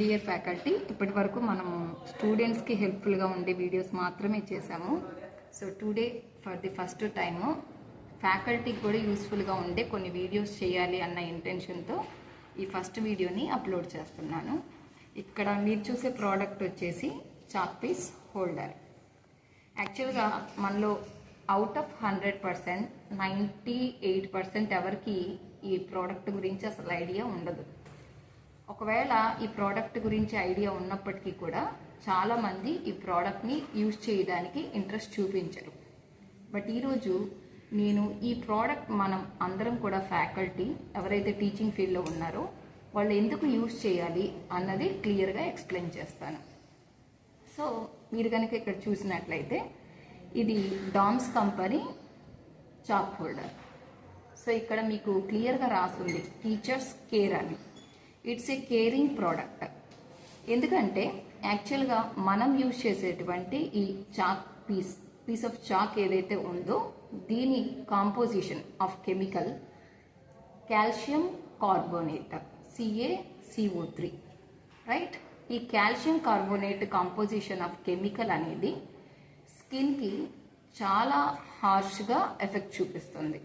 Dear faculty ఇప్పటి వరకు మనము స్టూడెంట్స్కి హెల్ప్ఫుల్గా ఉండే వీడియోస్ మాత్రమే చేశాము. So today for the first time ఫ్యాకల్టీకి కూడా యూస్ఫుల్గా ఉండే కొన్ని వీడియోస్ చేయాలి అన్న ఇంటెన్షన్తో ఈ ఫస్ట్ వీడియోని అప్లోడ్ చేస్తున్నాను. ఇక్కడ మీరు చూసే ప్రోడక్ట్ వచ్చేసి చాక్ పీస్ హోల్డర్. యాక్చువల్గా మనలో out of hundred percent ninety eight percent ఎవరికి ఈ ప్రోడక్ట్ గురించి అసలు ఐడియా ఉండదు. ఒకవేళ ఈ ప్రోడక్ట్ గురించి ఐడియా ఉన్నప్పటికీ కూడా చాలామంది ఈ ప్రోడక్ట్ని యూజ్ చేయడానికి ఇంట్రెస్ట్ చూపించరు. బట్ ఈరోజు నేను ఈ ప్రోడక్ట్ మనం అందరం కూడా ఫ్యాకల్టీ ఎవరైతే టీచింగ్ ఫీల్డ్లో ఉన్నారో వాళ్ళు ఎందుకు యూజ్ చేయాలి అన్నది క్లియర్గా ఎక్స్ప్లెయిన్ చేస్తాను. సో మీరు కనుక ఇక్కడ చూసినట్లయితే ఇది Doms company chalk holder so ఇక్కడ మీకు క్లియర్గా రాసుంది టీచర్స్ కేర్ అని. It's a caring product. ఎందుకంటే యాక్చువల్గా మనం యూజ్ చేసేటువంటి ఈ chalk piece piece of chalk ఏదైతే ఉందో దీని composition of chemical calcium carbonate CA CO three right? ఈ calcium carbonate composition of chemical అనేది స్కిన్కి చాలా హార్ష్గా ఎఫెక్ట్ చూపిస్తుంది.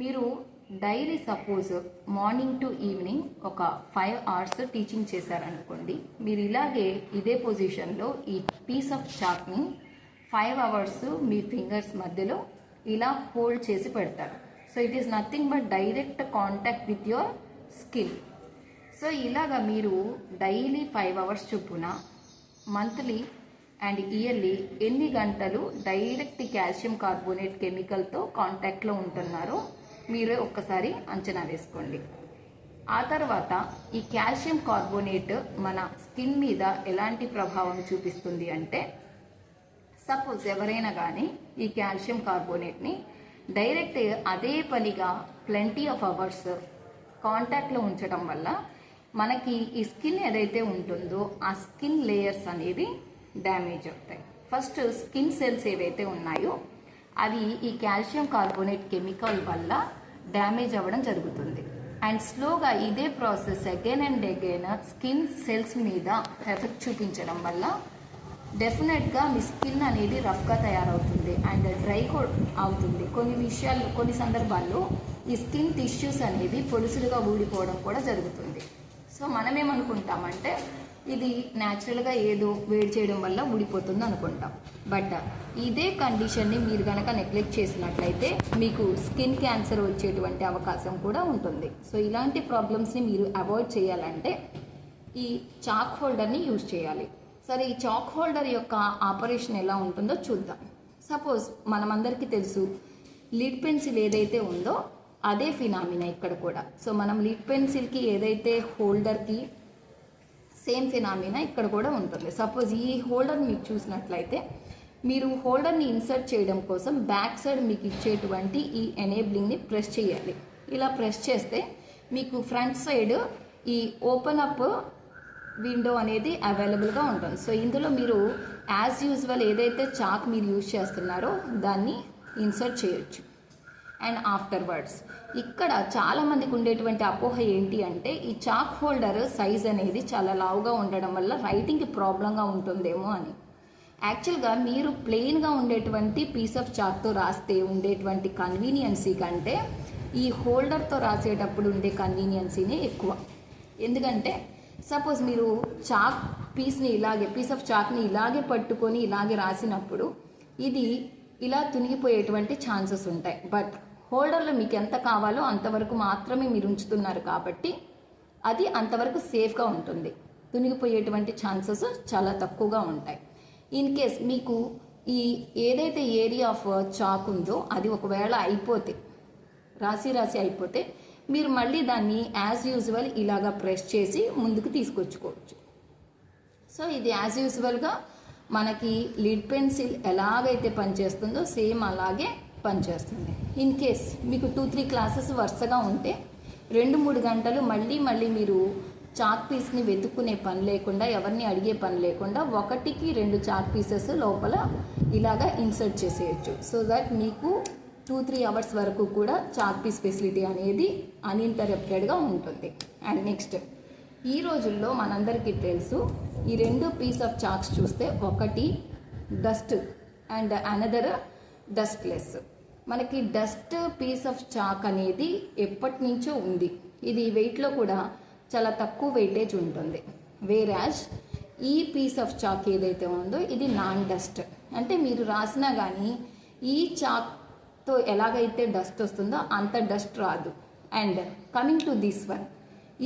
మీరు daily suppose morning to evening ఒక ఫైవ్ అవర్స్ టీచింగ్ చేశారనుకోండి మీరు ఇలాగే ఇదే పొజిషన్లో ఈ పీస్ ఆఫ్ చాక్ని ఫైవ్ అవర్స్ మీ ఫింగర్స్ మధ్యలో ఇలా హోల్డ్ చేసి పెడతారు. So it is nothing but direct contact with your skin so ఇలాగా మీరు డైలీ ఫైవ్ అవర్స్ చొప్పున మంత్లీ అండ్ ఇయర్లీ ఎన్ని గంటలు డైరెక్ట్ కాల్షియం కార్బోనేట్ కెమికల్తో కాంటాక్ట్లో ఉంటున్నారో మీరే ఒక్కసారి అంచనా వేసుకోండి. ఆ తర్వాత ఈ కాల్షియం కార్బోనేట్ మన స్కిన్ మీద ఎలాంటి ప్రభావం చూపిస్తుంది అంటే సపోజ్ ఎవరైనా కానీ ఈ కాల్షియం కార్బోనేట్ని డైరెక్ట్ అదే పనిగా ప్లెంటీ ఆఫ్ అవర్స్ కాంటాక్ట్లో ఉంచడం వల్ల మనకి ఈ స్కిన్ ఏదైతే ఉంటుందో ఆ స్కిన్ లేయర్స్ అనేవి డ్యామేజ్ అవుతాయి. ఫస్ట్ స్కిన్ సెల్స్ ఏవైతే ఉన్నాయో అవి ఈ కాల్షియం కార్బోనేట్ కెమికల్ వల్ల డ్యామేజ్ అవ్వడం జరుగుతుంది. అండ్ స్లోగా ఇదే process again and again skin cells మీద ఎఫెక్ట్ చూపించడం వల్ల డెఫినెట్గా మీ స్కిన్ అనేది రఫ్గా తయారవుతుంది అండ్ డ్రై అవుతుంది. కొన్ని విషయాలు కొన్ని సందర్భాల్లో ఈ స్కిన్ టిష్యూస్ అనేవి పొడుసులుగా ఊడిపోవడం కూడా జరుగుతుంది. సో మనం ఏమనుకుంటామంటే ఇది న్యాచురల్గా ఏదో వేడి చేయడం వల్ల ఊడిపోతుంది అనుకుంటాం. బట్ ఇదే కండిషన్ని మీరు కనుక నెగ్లెక్ట్ చేసినట్లయితే మీకు స్కిన్ క్యాన్సర్ వచ్చేటువంటి అవకాశం కూడా ఉంటుంది. సో ఇలాంటి ప్రాబ్లమ్స్ని మీరు అవాయిడ్ చేయాలంటే ఈ చాక్ హోల్డర్ని యూజ్ చేయాలి. సరే ఈ చాక్ హోల్డర్ యొక్క ఆపరేషన్ ఎలా ఉంటుందో చూద్దాం. సపోజ్ మనమందరికీ తెలుసు లిడ్ పెన్సిల్ ఏదైతే ఉందో అదే ఫినామినా ఇక్కడ కూడా. సో మనం లిడ్ పెన్సిల్కి ఏదైతే హోల్డర్కి సేమ్ ఫినామినా ఇక్కడ కూడా ఉంటుంది. సపోజ్ ఈ హోల్డర్ మీకు చూసినట్లయితే మీరు హోల్డర్ని ఇన్సర్ట్ చేయడం కోసం బ్యాక్ సైడ్ మీకు ఇచ్చేటువంటి ఈ ఎనేబ్లింగ్ని ప్రెస్ చేయాలి. ఇలా ప్రెస్ చేస్తే మీకు ఫ్రంట్ సైడ్ ఈ ఓపెన్ అప్ విండో అనేది అవైలబుల్గా ఉంటుంది. సో ఇందులో మీరు యాజ్ యూజువల్ ఏదైతే చాక్ మీరు యూజ్ చేస్తున్నారో దాన్ని ఇన్సర్ట్ చేయొచ్చు. అండ్ ఆఫ్టర్ వర్డ్స్ ఇక్కడ చాలా మందికి ఉండేటువంటి అపోహ ఏంటి అంటే ఈ చాక్ హోల్డర్ సైజ్ అనేది చాలా లావుగా ఉండడం వల్ల రైటింగ్కి ప్రాబ్లంగా ఉంటుందేమో అని. యాక్చువల్గా మీరు ప్లెయిన్గా ఉండేటువంటి పీస్ ఆఫ్ చాక్తో రాస్తే ఉండేటువంటి కన్వీనియన్సీ కంటే ఈ హోల్డర్తో రాసేటప్పుడు ఉండే కన్వీనియన్సీనే ఎక్కువ. ఎందుకంటే సపోజ్ మీరు చాక్ పీస్ని ఇలాగే పీస్ ఆఫ్ చాక్ని ఇలాగే పట్టుకొని ఇలాగే రాసినప్పుడు ఇది ఇలా తునిగిపోయేటువంటి ఛాన్సెస్ ఉంటాయి. బట్ హోల్డర్లో మీకు ఎంత కావాలో అంతవరకు మాత్రమే మీరు ఉంచుతున్నారు కాబట్టి అది అంతవరకు సేఫ్గా ఉంటుంది. తునిగిపోయేటువంటి ఛాన్సెస్ చాలా తక్కువగా ఉంటాయి. ఇన్ కేస్ మీకు ఈ ఏదైతే ఏరియా ఆఫ్ చాక్ ఉందో అది ఒకవేళ అయిపోతే రాసి రాసి అయిపోతే మీరు మళ్ళీ దాన్ని యాజ్ యూజువల్ ఇలాగా ప్రెస్ చేసి ముందుకు తీసుకొచ్చుకోవచ్చు. సో ఇది యాజ్ యూజువల్గా మనకి లిడ్ పెన్సిల్ ఎలాగైతే పనిచేస్తుందో సేమ్ అలాగే పనిచేస్తుంది. ఇన్ కేస్ మీకు టూ త్రీ క్లాసెస్ వరుసగా ఉంటే రెండు మూడు గంటలు మళ్ళీ మళ్ళీ మీరు చాక్ పీస్ని వెతుక్కునే పని లేకుండా ఎవరిని అడిగే పని లేకుండా ఒకటికి రెండు చాక్ పీసెస్ లోపల ఇలాగా ఇన్సర్ట్ చేసేయచ్చు. సో దట్ మీకు టూ త్రీ అవర్స్ వరకు కూడా చాక్ పీస్ ఫెసిలిటీ అనేది అన్ఇంటరప్టెడ్గా ఉంటుంది. అండ్ నెక్స్ట్ ఈ రోజుల్లో మనందరికీ తెలుసు ఈ రెండు పీస్ ఆఫ్ చాక్స్ చూస్తే ఒకటి డస్ట్ అండ్ అనదర్ డస్ట్లెస్ మనకి డస్ట్ పీస్ ఆఫ్ చాక్ అనేది ఎప్పటి నుంచో ఉంది. ఇది వెయిట్లో కూడా చాలా తక్కువ వెయిటేజ్ ఉంటుంది. వేరాజ్ ఈ పీస్ ఆఫ్ చాక్ ఏదైతే ఉందో ఇది నాన్ డస్ట్. అంటే మీరు రాసినా కానీ ఈ చాక్తో ఎలాగైతే డస్ట్ వస్తుందో అంత డస్ట్ రాదు. And coming to this one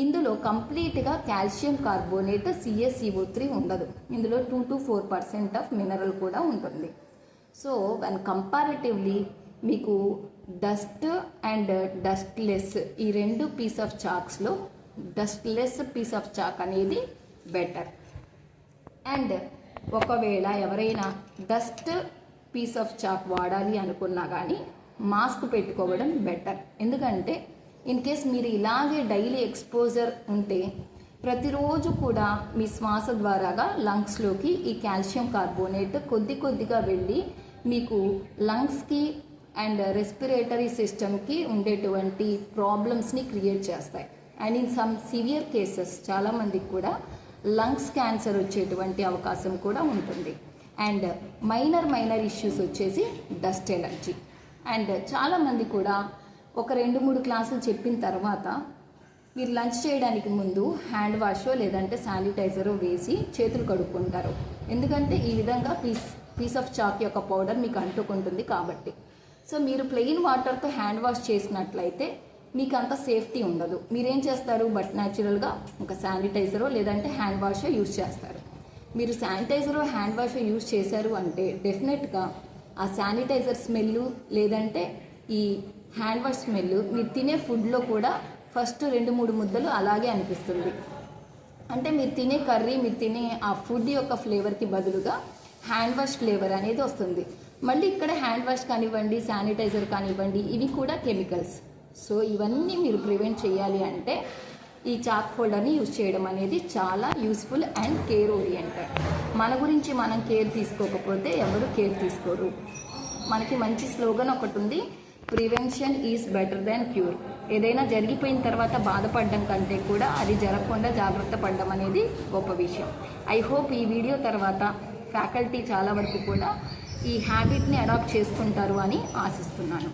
ఇందులో కంప్లీట్గా కాల్షియం కార్బోనేట్ సిఎస్ఈఓ త్రీ ఉండదు. ఇందులో two to four percent of mineral కూడా ఉంటుంది. సో వన్ కంపారిటివ్లీ మీకు డస్ట్ అండ్ డస్ట్లెస్ ఈ రెండు పీస్ ఆఫ్ చాక్స్లో డస్ట్లెస్ పీస్ ఆఫ్ చాక్ అనేది బెటర్ అండ్ ఒకవేళ ఎవరైనా డస్ట్ పీస్ ఆఫ్ చాక్ వాడాలి అనుకున్నా కానీ మాస్క్ పెట్టుకోవడం బెటర్ ఎందుకంటే ఇన్ కేస్ మీరు ఇలాగే డైలీ ఎక్స్పోజర్ ఉంటే ప్రతిరోజు కూడా మీ శ్వాస ద్వారాగా లంగ్స్లోకి ఈ కాల్షియం కార్బోనేట్ కొద్ది కొద్దిగా వెళ్ళి మీకు లంగ్స్కి అండ్ రెస్పిరేటరీ సిస్టమ్కి ఉండేటువంటి ప్రాబ్లమ్స్ని క్రియేట్ చేస్తాయి. And in some severe cases చాలామందికి కూడా లంగ్స్ క్యాన్సర్ వచ్చేటువంటి అవకాశం కూడా ఉంటుంది. అండ్ మైనర్ మైనర్ ఇష్యూస్ వచ్చేసి డస్ట్ ఎలర్జీ అండ్ చాలామంది కూడా ఒక రెండు మూడు క్లాసులు చెప్పిన తర్వాత మీరు లంచ్ చేయడానికి ముందు హ్యాండ్ వాషో లేదంటే శానిటైజరో వేసి చేతులు కడుక్కుంటారు. ఎందుకంటే ఈ విధంగా పీస్ పీస్ ఆఫ్ చాక్ యొక్క పౌడర్ మీకు అంటుకుంటుంది కాబట్టి. సో మీరు ప్లెయిన్ వాటర్తో హ్యాండ్ వాష్ చేసినట్లయితే మీకు అంత సేఫ్టీ ఉండదు. మీరేం చేస్తారు? బట్ న్యాచురల్గా ఒక శానిటైజరో లేదంటే హ్యాండ్ వాషో యూజ్ చేస్తారు. మీరు శానిటైజరో హ్యాండ్ వాషో యూజ్ చేశారు అంటే డెఫినెట్గా ఆ శానిటైజర్ స్మెల్ లేదంటే ఈ హ్యాండ్ వాష్ స్మెల్ మీరు తినే ఫుడ్లో కూడా ఫస్ట్ రెండు మూడు ముద్దలు అలాగే అనిపిస్తుంది. అంటే మీరు తినే కర్రీ మీరు తినే ఆ ఫుడ్ యొక్క ఫ్లేవర్కి బదులుగా హ్యాండ్ వాష్ ఫ్లేవర్ అనేది వస్తుంది. మళ్ళీ ఇక్కడ హ్యాండ్ వాష్ కానివ్వండి శానిటైజర్ కానివ్వండి ఇవి కూడా కెమికల్స్. సో ఇవన్నీ మీరు ప్రివెంట్ చేయాలి అంటే ఈ చాక్ హోల్డర్ని యూజ్ చేయడం అనేది చాలా యూస్ఫుల్ అండ్ కేర్ ఓరియంటెడ్. మన గురించి మనం కేర్ తీసుకోకపోతే ఎవరు కేర్ తీసుకోరు. మనకి మంచి స్లోగన్ ఒకటి ఉంది prevention is better than cure. ఏదైనా జరిగిపోయిన తర్వాత బాధపడడం కంటే కూడా అది జరగకుండా జాగ్రత్త పడడం అనేది గొప్ప విషయం. ఐ హోప్ ఈ వీడియో తర్వాత ఫ్యాకల్టీ చాలా వరకు కూడా ఈ హ్యాబిట్ని అడాప్ట్ చేసుకుంటారు అని ఆశిస్తున్నాను.